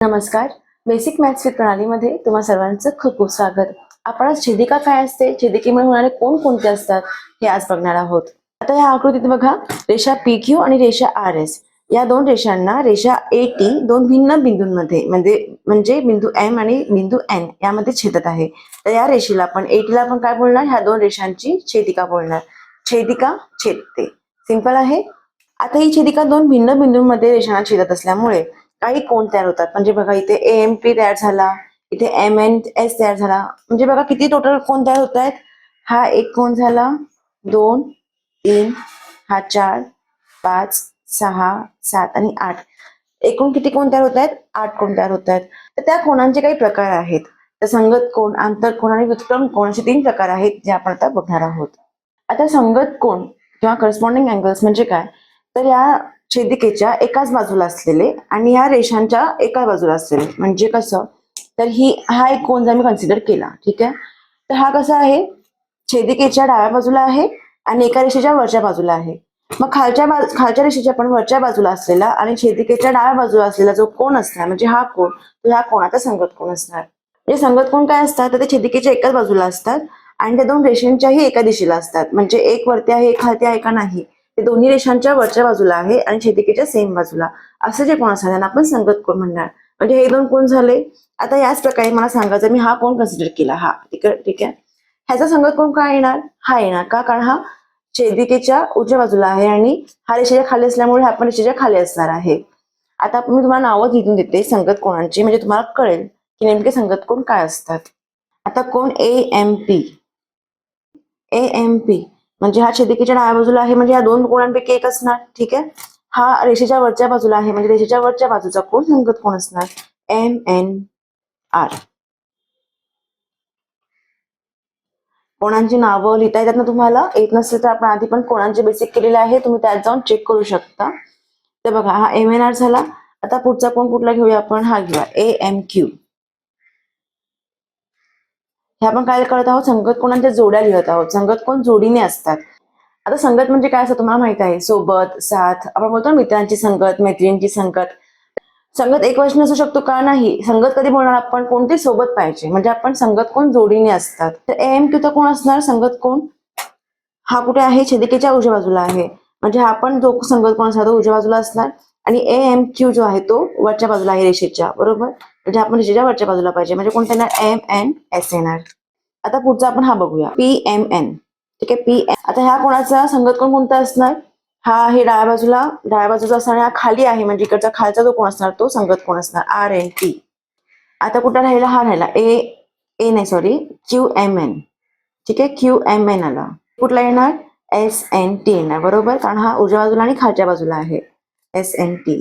नमस्कार. Basic maths with प्रणालीमध्ये तुम्हा सर्वांचं खूप खूप स्वागत. आपण आज छेदिका काय असते? छेदिकेमुळे होणारे कोण कोणते असतात? हे आज बघणार आहोत. आता या आकृतीत बघा रेषा पी क्यू आणि रेषा आर एस या दोन रेषांना रेषा ए टी दोन भिन्न बिंदूंमध्ये म्हणजे म्हणजे बिंदू एम आणि बिंदू एन यामध्ये छेदत आहे. तर या रेषेला आपण ए टीला आपण काय बोलणार? ह्या दोन रेषांची छेदिका बोलणार. छेदिका छेदते. सिंपल आहे? आता ही छेदिका दोन भिन्न बिंदूंमध्ये रेषांना छेदत असल्यामुळे काही कोण तयार होतात? म्हणजे बघा इथे ए एम पी तयार झाला इथे एम एन एस तयार झाला. म्हणजे बघा किती टोटल कोण तयार होत आहेत? हा एक कोण झाला? दोन तीन हा चार पाच सहा सात आणि आठ. एकूण किती कोण तयार होत आहेत? आठ कोण तयार होत आहेत. तर त्या कोणांचे काही प्रकार आहेत? तर संगत कोण आंतर कोण आणि व्युत्क्रम कोण असे तीन प्रकार आहेत जे आपण आता बघणार आहोत. आता संगत कोण किंवा करस्पॉन्डिंग अँगल्स म्हणजे काय? तर या छेदिकेच्या एकाच बाजूला असलेले आणि या रेषांच्या एका बाजूला असलेले. म्हणजे कसं? तर ही हा एक कोण जर मी कन्सिडर केला ठीक आहे? तर हा कसा आहे? छेदिकेच्या डाव्या बाजूला आहे आणि एका रेषेच्या वरच्या बाजूला आहे. मग खालच्या बाजू खालच्या रेषेच्या पण वरच्या बाजूला असलेला आणि छेदिकेच्या डाव्या बाजूला असलेला जो कोण असणार म्हणजे हा कोण तो ह्या कोणाचा संगत कोण असणार. म्हणजे संगत कोण काय असतात? तर ते छेदिकेच्या एकाच बाजूला असतात आणि त्या दोन रेषांच्याही एका दिशेला असतात. म्हणजे एक वरती आहे एक खालती आहे का नाही? ते दोन्ही रेषांच्या वरच्या बाजूला आहे आणि छेदिकेच्या सेम बाजूला. असं जे कोण असतात त्यांना आपण संगत कोण म्हणणार? म्हणजे हे दोन कोण झाले? आता याच प्रकारे मला सांगायचं मी हा कोण कन्सिडर केला? हा ठीक आहे ठीक आहे. ह्याचा संगत कोण काय येणार? हा येणार. का? कारण हा छेदिकेच्या उजव्या बाजूला आहे आणि हा रेषेच्या खाली असल्यामुळे हा पण रेषेच्या खाली असणार आहे. आता मी तुम्हाला नावं लिहून देते संगत कोणांची म्हणजे तुम्हाला कळेल की नेमके संगत कोण काय असतात. आता कोण? A M P A M P म्हणजे हा छेदिकेच्या डाव्या बाजूला आहे म्हणजे या दोन कोणांपैकी एक असणार ठीक आहे? हा रेषेच्या वरच्या बाजूला आहे म्हणजे रेषेच्या वरच्या बाजूचा कोण संगत कोण असणार? एम एन आर कोणांची नावं लिहिता येतात ना तुम्हाला? येत नसेल तर आपण आधी पण कोणांचे बेसिक केलेले आहे तुम्ही त्यात जाऊन चेक करू शकता. तर बघा हा एम एन आर झाला. आता पुढचा कोण कुठला घेऊया आपण? हा घेऊया. ए एम क्यू हे आपण काय करत आहोत? संगत कोणाच्या जोड्या लिहत आहोत? संगत कोण जोडीने असतात? आता संगत म्हणजे काय असं तुम्हाला माहीत आहे? सोबत साथ आपण बोलतो मित्रांची संगत मैत्रिणींची संगत. संगत एक वचन असू शकतो का? नाही. संगत कधी बोलणार? आपण कोणती सोबत पाहिजे? म्हणजे आपण संगत कोण? जोडीने असतात. तर एम क्यू तर कोण असणार? संगत कोण? हा कुठे आहे? छेदिकेच्या उजव्या बाजूला आहे. म्हणजे हा पण जो संगत कोण असणार तो उजव्या बाजूला असणार. आणि ए एम क्यू जो आहे तो वरच्या बाजूला आहे रेषेच्या. बरोबर? म्हणजे आपण रेषेच्या वरच्या बाजूला पाहिजे. म्हणजे कोणता येणार? एम एन एस येणार. आता पुढचा आपण हा बघूया. पी एम एन ठीक आहे? पी आता ह्या कोणाचा संगत कोण कोणता असणार? हा हे डाव्या बाजूला डाव्या बाजूचा असणार हा खाली आहे. म्हणजे इकडचा खालचा जो कोण असणार? तो संगत कोण असणार? आर एन टी आता कुठला राहिला? हा राहिला. ए ए नाही सॉरी क्यू एम एन ठीक आहे? क्यू एम एन आला. कुठला येणार? एस एन टी येणार. बरोबर? कारण हा उजव्या बाजूला आणि खालच्या बाजूला आहे. एस एन टी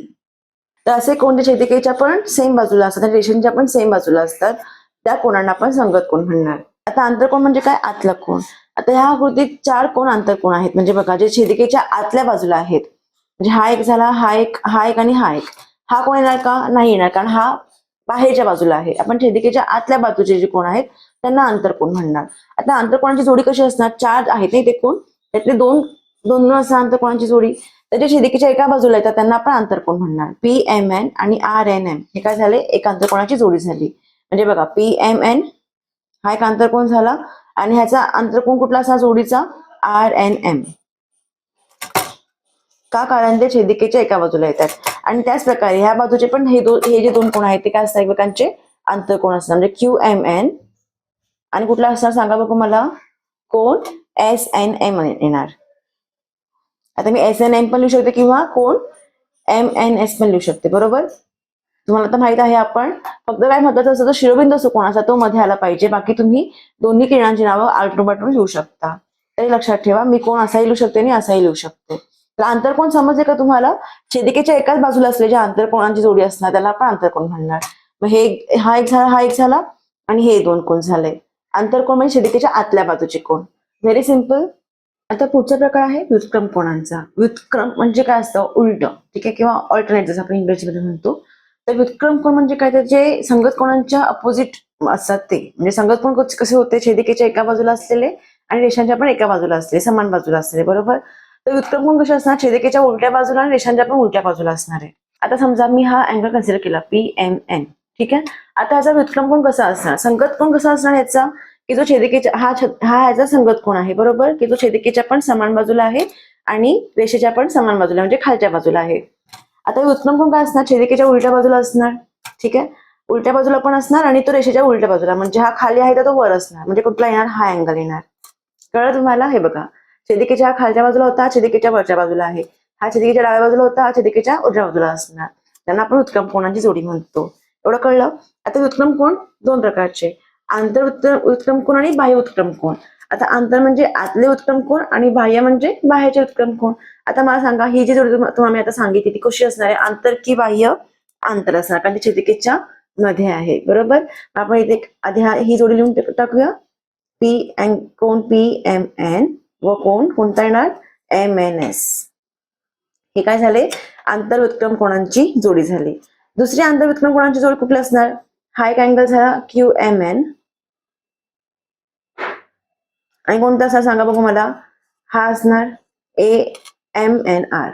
तर असे कोणते छेदिकेच्या पण सेम बाजूला असतात आणि पण सेम बाजूला असतात. त्या कोणांना आपण संगत कोण म्हणणार? आता आंतरकोण म्हणजे काय? आतला कोण. आता ह्या आकृतीत चार कोण आंतरकोण आहेत? म्हणजे बघा जे छेदिकेच्या आतल्या बाजूला आहेत. म्हणजे हा एक झाला हा एक हा एक आणि हा एक. हा कोण येणार का? नाही येणार कारण हा बाहेरच्या बाजूला आहे. आपण छेदिकेच्या आतल्या बाजूचे जे कोण आहेत त्यांना आंतरकोण म्हणणार. आता आंतरकोणाची जोडी कशी असणार? चार आहेत नाही ते कोण? त्यातले दोन दोन दोन असणार आंतरकोणाची जोडी. तर जे एका बाजूला येतात त्यांना आपण आंतरकोण म्हणणार? पी एम एन आणि आर एन एम. हे काय झाले? एक आंतरकोणाची जोडी झाली? म्हणजे बघा पी एम एन हा एक आंतरकोण झाला? आणि ह्याचा आंतरकोण कुठला असा जोडीचा? R N M. का? कारण ते छेदिकेच्या एका बाजूला येतात. आणि त्याच प्रकारे ह्या बाजूचे पण हे दोन हे जे दोन कोण आहेत ते काय असतात एकमेकांचे? आंतरकोण असतात. म्हणजे क्यू एम एन आणि कुठला असणार? सांगा बघू मला. कोण? एस एन एम येणार. आता मी एस एन एम पण लिहू शकते किंवा कोण एम एन एस पण लिहू शकते बरोबर? तुम्हाला तर माहीत आहे आपण. फक्त काय महत्वाचं असतं तर शिरोबिंदू असतो कोणाचा तो मध्ये आला पाहिजे. बाकी तुम्ही दोन्ही किरणांची नावं आलटून पालटून लिहू शकता. तरी लक्षात ठेवा मी कोण असाही लिहू शकते आणि असाही लिहू शकते. तर आंतरकोण समजले का तुम्हाला? छेदिकेच्या एकाच बाजूला असलेल्या आंतरकोणांची जोडी असणार त्याला आपण आंतरकोण म्हणणार. मग हे हा एक झाला हा एक झाला आणि हे दोन कोण झाले? आंतरकोण म्हणजे छेदिकेच्या आतल्या बाजूचे कोण. व्हेरी सिंपल आता पुढचा प्रकार आहे व्युत्क्रम कोणांचा? व्युत्क्रम म्हणजे काय असतं? उलट. ठीक आहे? किंवा ऑल्टरनेट जसं आपण इंग्रजीमध्ये म्हणतो. तर व्युत्क्रम कोण म्हणजे काय? तर जे संगत कोणांच्या अपोजिट असतात ते. म्हणजे संगत कोण कसे होते? छेदिकेच्या एका बाजूला असलेले आणि रेषांच्या पण एका बाजूला असलेले समान बाजूला असलेले. बरोबर? तर व्युत्क्रम कोण कसे असणार? छेदिकेच्या उलट्या बाजूला आणि रेषांच्या पण उलट्या बाजूला असणार आहे. आता समजा मी हा अँगल कन्सिडर केला पी एम एन ठीक आहे? आता ह्याचा व्युत्क्रम कोण कसा असणार? संगत कोण कसा असणार याचा? की जो छेदिकेच्या हा छ- हा ह्याचा संगत कोण आहे बरोबर? की जो छेदिकेच्या पण समान बाजूला आहे आणि रेषेच्या पण समान बाजूला म्हणजे खालच्या बाजूला आहे. आता उत्तम कोण काय असणार? छेदिकेच्या उलट्या बाजूला असणार. ठीक आहे? उलट्या बाजूला पण असणार आणि तो रेषेच्या उलट्या बाजूला. म्हणजे हा खाली आहे तर तो वर असणार. म्हणजे कुठला येणार? हा अँगल येणार. कळलं तुम्हाला? हे बघा. छेदिकेच्या हा खालच्या बाजूला होता छेदिकेच्या वरच्या बाजूला आहे. हा छेदिकेच्या डाव्या बाजूला होता हा छेदिकेच्या उजव्या बाजूला असणार. त्यांना आपण उत्क्रम कोणाची जोडी म्हणतो. एवढं कळलं? आता उत्क्रम कोण? दोन प्रकारचे. आंतर उत्तर उत्क्रम कोण आणि बाह्य उत्क्रम कोण? आता आंतर म्हणजे आतले उत्क्रम कोण आणि बाह्य म्हणजे बाह्याचे उत्क्रम कोण? आता मला सांगा ही जी जोडी तुम्हाला मी आता सांगितली ती कशी असणार आहे? आंतर की बाह्य आंतर असणार? कारण ती छेदिकेच्या मध्ये आहे बरोबर? आपण इथे आधी ही जोडी लिहून टाकूया. पी एन कोण? पी एम एन व कोण? कोणता येणार? एम एन एस हे काय झाले? आंतर उत्क्रम कोणांची जोडी झाली. दुसरी आंतर उत्क्रम कोणांची जोडी कुठली असणार? हा एक अँगल झाला क्यू एम एन आणि कोणता असणार सांगा बघू मला. हा असणार ए एम एन आर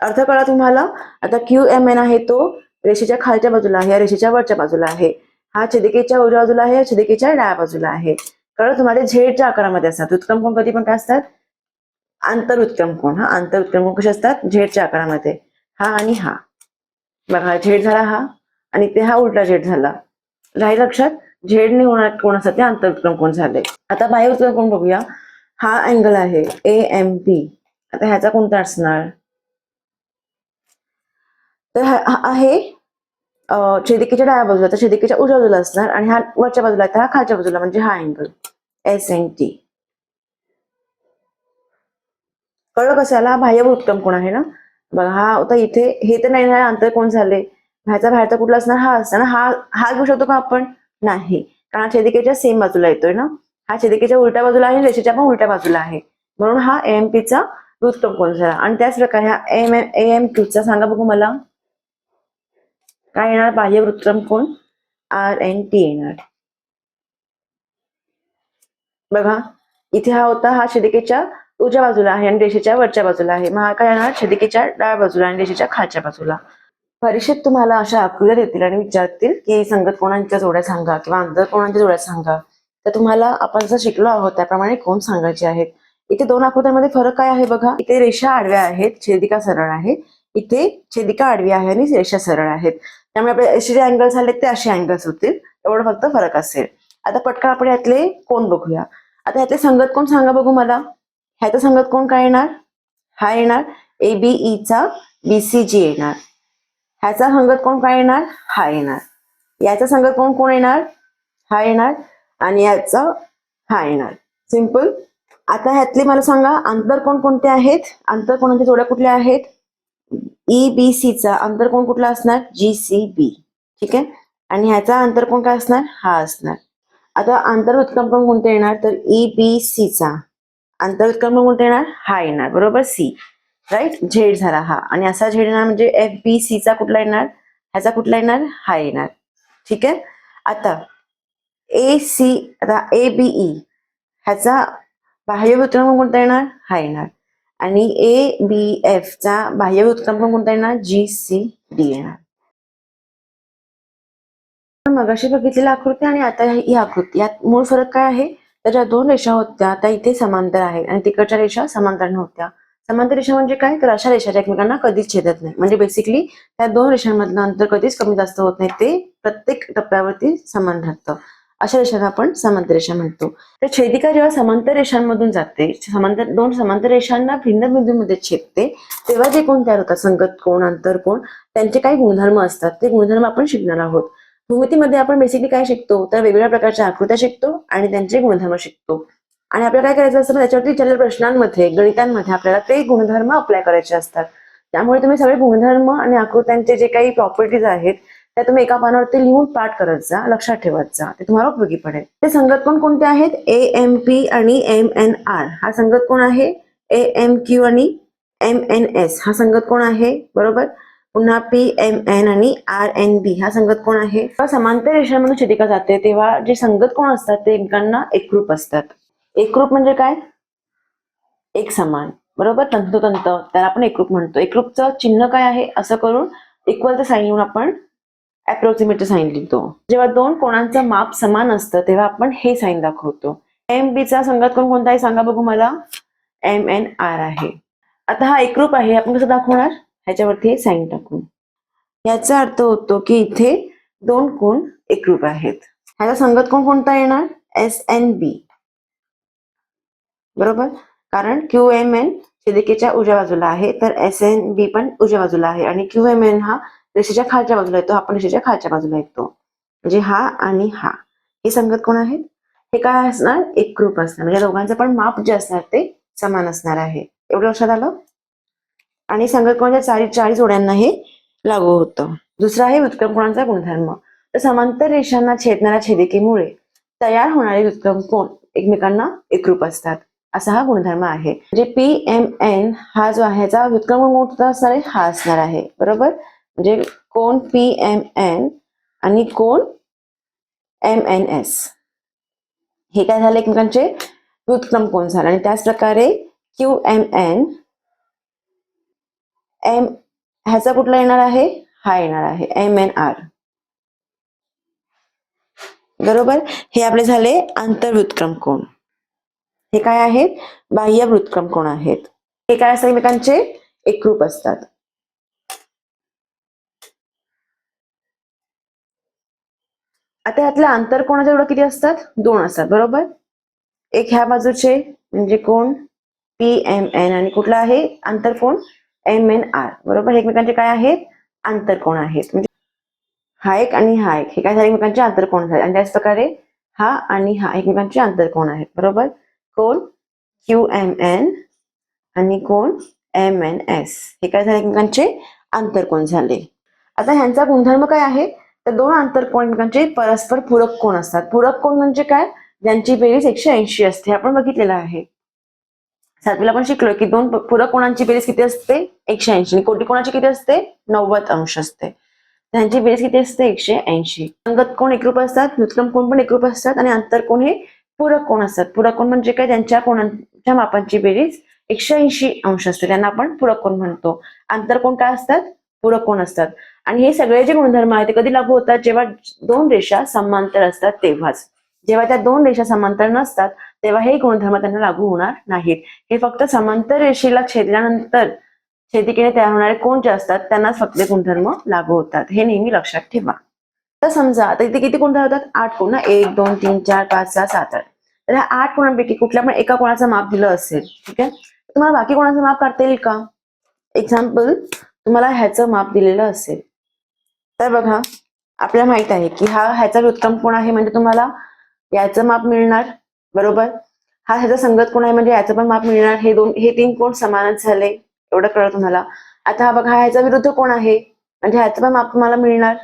अर्थ कळा तुम्हाला? आता क्यू एम एन आहे तो रेषेच्या खालच्या बाजूला आहे या रेषेच्या वरच्या बाजूला आहे. हा छेदिकेच्या उजव्या बाजूला आहे या छेदिकेच्या डाव्या बाजूला आहे. कळलं तुम्हाला? झेडच्या आकारामध्ये असतात. उत्क्रम कोण कधी पण काय असतात? आंतर उत्क्रम कोण? हा आंतर उत्क्रम कोण? कसे असतात? झेडच्या आकारामध्ये. हा आणि हा. बघा झेड झाला हा आणि ते हा उलटा झेड झाला. राहील लक्षात? झेडने होणार कोण असतात ते आंतर कोण झाले आता बाह्य उत्क्रम कोण बघूया? हा अँगल आहे ए एम पी आता ह्याचा कोणता असणार? तर हा आहे छेदिकेच्या डाव्या बाजूला. तर छेदिकेच्या उजव्या बाजूला असणार आणि हा वरच्या बाजूला आहे. तर हा खालच्या बाजूला म्हणजे हा अँगल एस एन टी कळलं कशाला बाह्य उत्तम कोण आहे ना? बघा हा होता इथे हे तर नाही ना अंतर कोण झाले ह्याचा बाहेरचा कुठला असणार? हा असणार. हा हा घेऊ शकतो का आपण? नाही. कारण छेदिकेच्या सेम बाजूला येतोय ना? हा छेदिकेच्या उलट्या बाजूला आहे आणि रेषेच्या पण उलट्या बाजूला आहे. म्हणून हा एम पीचा उत्तम कोण झाला? आणि त्याच प्रकारे हा एम एम ए एम चा सांगा बघू मला. काय येणार? बाह्य वृत्तम कोण? आर एन टी येणार. बघा इथे हा होता हा छेदिकेच्या उजव्या बाजूला आहे आणि रेषेच्या वरच्या बाजूला आहे. मग हा काय येणार? छेदिकेच्या डाव्या बाजूला आणि रेषेच्या खालच्या बाजूला. परीक्षेत तुम्हाला अशा आकृत्या देतील आणि विचारतील की संगत कोणांच्या जोड्या सांगा किंवा अंतर कोणांच्या जोड्या सांगा तर तुम्हाला आपण जसं शिकलो आहोत त्याप्रमाणे कोण सांगायचे आहेत? इथे दोन आकृत्यांमध्ये फरक काय आहे बघा? इथे रेषा आडव्या आहेत छेदिका सरळ आहे. इथे छेदिका आडवी आहे आणि रेषा सरळ आहेत. त्यामुळे आपले असे जे अँगल्स आले ते असे अँगल्स होतील. एवढं फक्त फरक असेल. आता पटकन आपण यातले कोण बघूया. आता यातले संगत कोण सांगा बघू मला? ह्याचा संगत कोण काय येणार? हा येणार A B Icha B C जी येणार. ह्याचा संगत कोण काय येणार? हा येणार. याचा संगत कोण कोण येणार? हा येणार. आणि याचा हा येणार. सिंपल आता ह्यातले मला सांगा अंतर कोण कोणते आहेत? अंतर कोणाच्या जोड्या कुठल्या आहेत? ई बी सी चा अंतर कोण कुठला असणार? जी सी बी ठीक आहे? आणि ह्याचा अंतर कोण काय असणार? हा असणार. आता आंतर उत्क्रमण कोणते येणार? तर ई बी सी चा. आंतर उत्क्रमण कोणते येणार? हा येणार. बरोबर? C right? झेड झाला हा. आणि असा झेड येणार म्हणजे एफ बी सी चा कुठला येणार? ह्याचा कुठला येणार? हा येणार. ठीक आहे? आता ए सी आता ए बी ई ह्याचा बाह्य उत्क्रम कोणता येणार? हा येणार. आणि ए बी एफ चा बाह्य उत्क्रम कोणता येणार? जी सी डी येणार. मगाशी बघितलेली आकृती आणि आता ही आकृती. यात मूळ फरक काय आहे? तर ज्या दोन रेषा होत्या त्या इथे समांतर आहेत आणि तिकडच्या रेषा समांतर नव्हत्या. समांतर रेषा म्हणजे काय? तर अशा रेषा ज्या एकमेकांना कधीच छेदत नाही. म्हणजे बेसिकली त्या दोन रेषांमधलं अंतर कधीच कमी जास्त होत नाही. ते प्रत्येक टप्प्यावरती समान राहतं. अशा रेषांना आपण समांतर रेषा म्हणतो. तर छेदिका जेव्हा समांतर रेषांमधून जाते समांतर दोन समांतर रेषांना भिन्न बिंदूमध्ये छेदते तेव्हा जे कोण तयार होतात? संगत कोण अंतर कोण? त्यांचे काही गुणधर्म असतात. ते गुणधर्म आपण शिकणार आहोत. भूमितीमध्ये आपण बेसिकली काय शिकतो? तर वेगवेगळ्या प्रकारच्या आकृत्या शिकतो आणि त्यांचे गुणधर्म शिकतो. आणि आपल्याला काय करायचं असतं त्याच्यावरती विचारलेल्या प्रश्नांमध्ये गणितांमध्ये आपल्याला ते गुणधर्म अप्लाय करायचे असतात. त्यामुळे तुम्ही सगळे गुणधर्म आणि आकृत्यांचे जे काही प्रॉपर्टीज आहेत त्या तुम्ही एका पानावरती लिहून पाठ करत जा लक्षात ठेवत जा. ते तुम्हाला उपयोगी पडेल. ते संगत कोण कोणते आहेत? ए एम पी आणि एम एन आर हा संगत कोण आहे? ए एम क्यू आणि एम एन एस हा संगत कोण आहे? बरोबर? पुन्हा पी एम एन आणि आर एन बी हा संगत कोण आहे? समांतर रेषांमधून छेदिका जाते तेव्हा जे संगत कोण असतात ते एकमेकांना एकरूप असतात. एकरूप म्हणजे काय? एक समान. बरोबर? तंतोतंत. त्याला आपण एकरूप म्हणतो. एकरूपचं चिन्ह काय आहे? असं करून इक्वलचं साईन लिहून आपण अप्रॉक्सिमेटचं साईन लिहितो. जेव्हा दोन कोणांचं माप समान असतं तेव्हा आपण हे साईन दाखवतो. एम बीचा संगत कोण कोणता आहे? सांगा बघू मला. एम एन आर आहे. आता हा एकरूप आहे. आपण कसं दाखवणार? ह्याच्यावरती साईन टाकून. याचा अर्थ होतो की इथे दोन कोण एकरूप आहेत. ह्याचा संगत कोण कोणता येणार? एस एन बी बरोबर? कारण क्यू एम एन छेदिकेच्या उजव्या बाजूला आहे तर एस एन बी पण उजव्या बाजूला आहे. आणि क्यू एम एन हा रेषेच्या खालच्या बाजूला येतो आपण रेषेच्या खालच्या बाजूला येतो म्हणजे हा आणि हा. हे संगत कोण आहेत? हे काय असणार? एकरूप असणार. म्हणजे दोघांचं पण माप जे असणार ते समान असणार आहे. एवढं लक्षात आलं? आणि संगत कोणाच्या चाळीस चाळीस जोड्यांना हे लागू होतं. दुसरा आहे व्युत्क्रम कोणाचा? गुणधर्म. तर समांतर रेषांना छेदणाऱ्या छेदिकेमुळे तयार होणारे व्युत्क्रम कोण? एकमेकांना एकरूप असतात. असा हा गुणधर्म आहे. म्हणजे पी एम एन हा जो आहे याचा व्युत्क्रम कोण असणार आहे हा असणार आहे. बरोबर? म्हणजे कोण पी एम एन आणि कोण एम एन एस हे काय झाले एकमेकांचे? व्युत्क्रम कोण झाले? आणि त्याच प्रकारे क्यू एम एन एम ह्याचा कुठला येणार आहे? हा येणार आहे. एम एन आर बरोबर? हे आपले झाले आंतरव्युत्क्रम कोण? हे काय आहेत? बाह्य वृत्क्रम कोण आहेत? हे काय असतात एकमेकांचे? एकरूप असतात. आता यातल्या आंतरकोणाच्या एवढं किती असतात? दोन असतात. बरोबर? एक ह्या बाजूचे म्हणजे कोण? पी एम एन आणि कुठला आहे? आंतरकोण एम एन आर बरोबर? हे एकमेकांचे काय आहेत? आंतरकोण आहेत? म्हणजे हा एक आणि हा एक. हे काय झाले? एकमेकांचे आंतरकोण झाले? आणि त्याच प्रकारे हा आणि हा एकमेकांचे आंतरकोण आहेत? बरोबर? कोण? क्यू एम एन आणि कोण? M N S. हे काय झाले एकमेकांचे? आंतरकोण झाले? आता ह्यांचा गुणधर्म काय आहे? तर दोन आंतरकोण एकमेकांचे? परस्पर पूरक कोण असतात? पूरक कोण म्हणजे काय? ज्यांची बेरीज एकशे ऐंशी असते. आपण बघितलेलं आहे. सातवीला आपण शिकलो की दोन पूरक कोणांची बेरीज किती असते? एकशे ऐंशी. आणि कोटी कोणाची किती असते? नव्वद अंश असते. त्यांची बेरीज किती असते? एकशे ऐंशी. अंगत कोण एकरूप असतात? व्युत्क्रम कोण पण एकरूप असतात. आणि आंतरकोण हे? पूरक कोण असतात? पूरक कोण म्हणजे काय? त्यांच्या कोणांच्या मापांची बेरीज एकशे ऐंशी अंश असते. त्यांना आपण पूरक कोण म्हणतो. आंतरकोण काय असतात? पूरक कोण असतात. आणि हे सगळे जे गुणधर्म आहेत ते कधी लागू होतात? जेव्हा दोन रेषा समांतर असतात तेव्हाच. जेव्हा त्या दोन रेषा समांतर नसतात तेव्हा हे गुणधर्म त्यांना लागू होणार नाहीत. हे फक्त समांतर रेषेला छेदल्यानंतर छेदिकेने तयार होणारे कोण जे असतात त्यांनाच फक्त गुणधर्म लागू होतात. हे नेहमी लक्षात ठेवा. तर समजा आता इथे किती कोण होतात? आठ कोण ना? एक दोन तीन चार पाच सहा सात आठ. तर ह्या आठ कोणांपैकी कुठल्या पण एका कोणाचं माप दिलं असेल? ठीक आहे? तुम्हाला बाकी कोणाचं माप काढता येईल का? एक्झाम्पल तुम्हाला ह्याचं माप दिलेलं असेल. तर बघा आपल्याला माहीत आहे की हा ह्याचा व्युत्क्रम कोण आहे? म्हणजे तुम्हाला याचं माप मिळणार बरोबर? हा ह्याचा संगत कोण आहे? म्हणजे याचं पण माप मिळणार. हे दोन हे तीन कोण समानच झाले? एवढं कळलं तुम्हाला. आता हा बघा ह्याचा विरुद्ध कोण आहे? म्हणजे ह्याचं पण माप तुम्हाला मिळणार.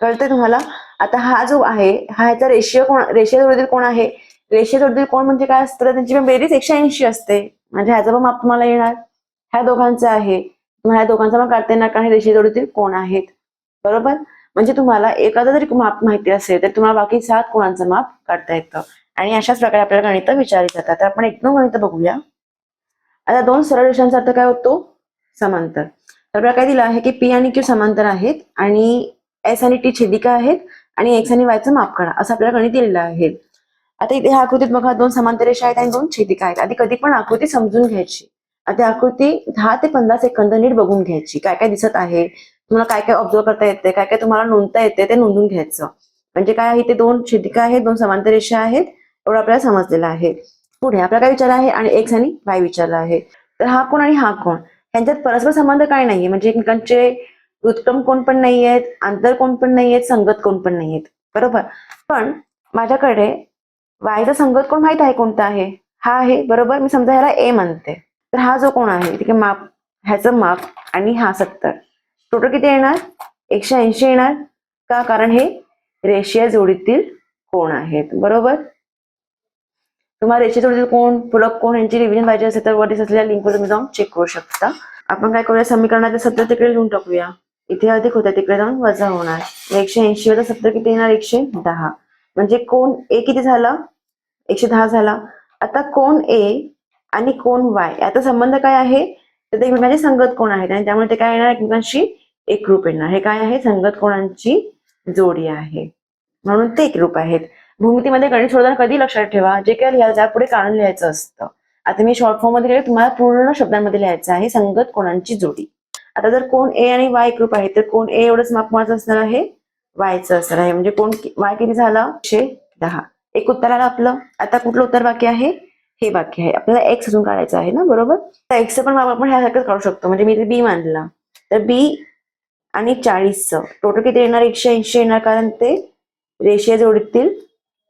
कळतंय तुम्हाला? आता हा जो आहे हा ह्याचा रेशिओ कोण रेषीय जोडीतील कोण आहे? रेषीय जोडीतील कोण म्हणजे काय असतं? त्यांची पण बेरीज एकशे ऐंशी असते. म्हणजे ह्याचा पण माप तुम्हाला येणार. ह्या दोघांचं आहे. तुम्हाला ह्या दोघांचा पण काढता येणार कारण हे जोडीतील कोण आहेत? बरोबर? म्हणजे तुम्हाला एखादा जरी माप माहिती असेल तर तुम्हाला बाकी सात कोणांचं माप काढता येतं? आणि अशाच प्रकारे आपल्याला गणित विचारली जातात. तर आपण एक दोन गणित बघूया. आता दोन सरळ रेषांचा अर्थ काय होतो? समांतर. तर आपल्याला काय दिलं आहे की पी आणि क्यू समांतर आहेत आणि एस आणि टी छेदिका आहेत आणि एक्स आणि वायचं माप काढा असं आपल्याला गणित दिलेलं आहे. आता इथे ह्या आकृतीत बघा दोन समांतर रेषा आहेत आणि दोन छेदिका आहेत. आधी कधी पण आकृती समजून घ्यायची. आता आकृती दहा ते पंधरा सेकंद नीट बघून घ्यायची. काय काय दिसत आहे तुम्हाला काय काय ऑब्झर्व करता येते काय काय तुम्हाला नोंदता येते ते नोंदून घ्यायचं. म्हणजे काय आहे इथे दोन छेदिका आहेत दोन समांतर रेषा आहेत एवढं आपल्याला समजलेलं आहे. पुढे आपल्याला काय विचार आहे आणि एक्स आणि वाय विचारला आहे. तर हा कोण आणि हा कोण? यांच्यात परस्पर संबंध काय नाहीये? म्हणजे एकमेकांचे उत्तम कोण पण नाही आहेत आंतर कोण पण नाही आहेत संगत कोण पण नाही आहेत बरोबर? पण माझ्याकडे वायचा संगत कोण माहीत आहे कोणता आहे? हा आहे बरोबर? मी समजा ह्याला ए म्हणते. तर हा जो कोण आहे ठीक आहे माप ह्याचं माप आणि हा सत्तर. टोटल किती येणार? एकशे ऐंशी येणार. का? कारण हे रेषीय जोडीतील कोण आहेत. बरोबर? तुम्हाला रेषीय जोडीतील कोण पूरक कोण यांची रिव्हिजन पाहिजे असेल तर वरती असलेल्या लिंकवर तुम्ही जाऊन चेक करू शकता. आपण काय करूया? समीकरणाचे सत्तर तिकडे लिहून टाकूया. इथे अधिक होत्या तिकडे जाऊन वजा होणार. एकशे ऐंशी वजा सत्तर किती येणार? एकशे दहा. म्हणजे कोण ए किती झाला? एकशे दहा झाला. आता कोण ए आणि कोण वाय याचा संबंध काय आहे? तर ते एकमेकांचे संगत कोण आहेत? आणि त्यामुळे ते काय येणार? एकमेकांशी एकरूप येणार. हे काय आहे? संगत कोणांची जोडी आहे. म्हणून ते एकरूप आहेत. भूमितीमध्ये गणित सोडताना कधी लक्षात ठेवा? जे काय लिहायचं पुढे कारण लिहायचं असतं. आता मी शॉर्ट फॉर्ममध्ये तुम्हाला पूर्ण शब्दांमध्ये लिहायचं आहे संगत कोणांची जोडी. आता जर कोण ए आणि वाय एकरूप आहे तर कोण ए एवढंच माप कोणाचं असणार आहे? वायचं असणार आहे. म्हणजे कोण वाय किती झाला? शे दहा. एक उत्तर आलं आपलं आता कुठलं उत्तर बाकी आहे? हे बाकी आहे. आपल्याला एक्स अजून काढायचं आहे ना? बरोबर? तर एक्सचं पण माप आपण ह्यासारखंच काढू शकतो. म्हणजे मी इथे बी मानला तर बी आणि चाळीसचं. टोटल किती येणार? एकशे ऐंशी येणार. कारण ते रेषीय जोडीतील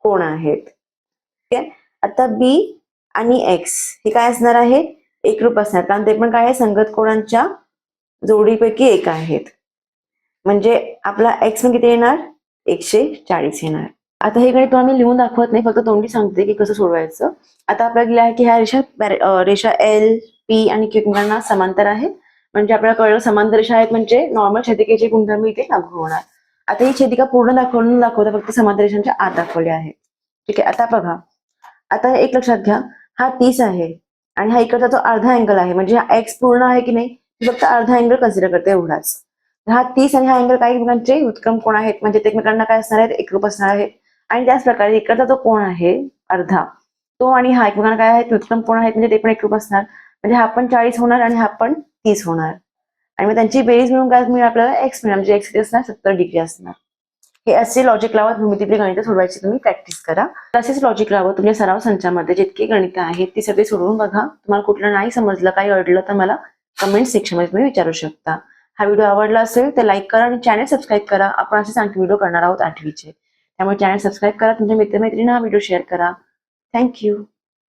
कोण आहेत? ठीक आहे? आता बी आणि एक्स हे काय असणार आहे? एकरूप असणार. कारण ते पण काय आहे? संगत कोणांच्या जोडीपैकी एक आहेत. म्हणजे आपला एक्स पण किती येणार? एकशे चाळीस येणार. आता हे गणित तुम्हाला लिहून दाखवत नाही फक्त तोंडी सांगते की कसं सोडवायचं. आता आपल्याला दिलं आहे की ह्या रेषा रेषा एल पी आणि किंवा समांतर आहेत म्हणजे आपल्याला कळलं समांतर रेषा आहेत म्हणजे नॉर्मल छेदिकेचे गुणधर्म इथे लागू होणार. आता ही छेदिका पूर्ण दाखवून दाखवता फक्त समांतर रेषांच्या आत दाखवले आहे. ठीक आहे आता बघा. आता एक लक्षात घ्या. हा तीस आहे आणि हा इकडचा जो अर्धा अँगल आहे म्हणजे हा एक्स पूर्ण आहे की नाही? फक्त अर्धा अँगल कन्सिडर करते एवढाच. हा तीस आणि हा अँगल काही एकमेकांचे उत्क्रम कोण आहेत? म्हणजे ते एकमेकांना काय असणार आहेत? एकरूप असणार आहेत. आणि त्याच प्रकारे इकडचा जो कोण आहे अर्धा तो आणि हा एकमेकांना काय आहेत? उत्क्रम कोण आहेत? म्हणजे ते पण एकरूप असणार. म्हणजे हा पण चाळीस होणार आणि हा पण तीस होणार. आणि मग त्यांची बेरीज मिळून काय मिळेल आपल्याला? एक्स मिळणार म्हणजे एक्स किती असणार? सत्तर डिग्री असणार. हे असे लॉजिक लावत भूमितीतली गणितं सोडवायची तुम्ही प्रॅक्टिस करा. तसेच लॉजिक लावत तुमच्या सराव संचामध्ये जितकी गणितं आहेत ती सगळी सोडवून बघा. तुम्हाला कुठलं नाही समजलं काही अडलं तर मला कमेंट सेक्शनमध्ये तुम्ही विचारू शकता. हा व्हिडिओ आवडला असेल तर लाईक करा आणि चॅनल सबस्क्राईब करा. आपण असेच आणखी व्हिडिओ करणार आहोत आठवीचे. त्यामुळे चॅनल सबस्क्राईब करा. तुमच्या मित्रमैत्रिणींना हा व्हिडिओ शेअर करा. थँक्यू